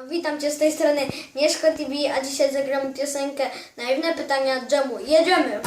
No witam Cię z tej strony Mieszko TV, a dzisiaj zagramy piosenkę Naiwne pytania Dżemu. Jedziemy!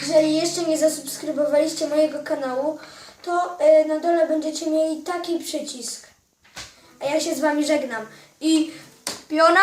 Jeżeli jeszcze nie zasubskrybowaliście mojego kanału, to y, na dole będziecie mieli taki przycisk. A ja się z Wami żegnam. I piona!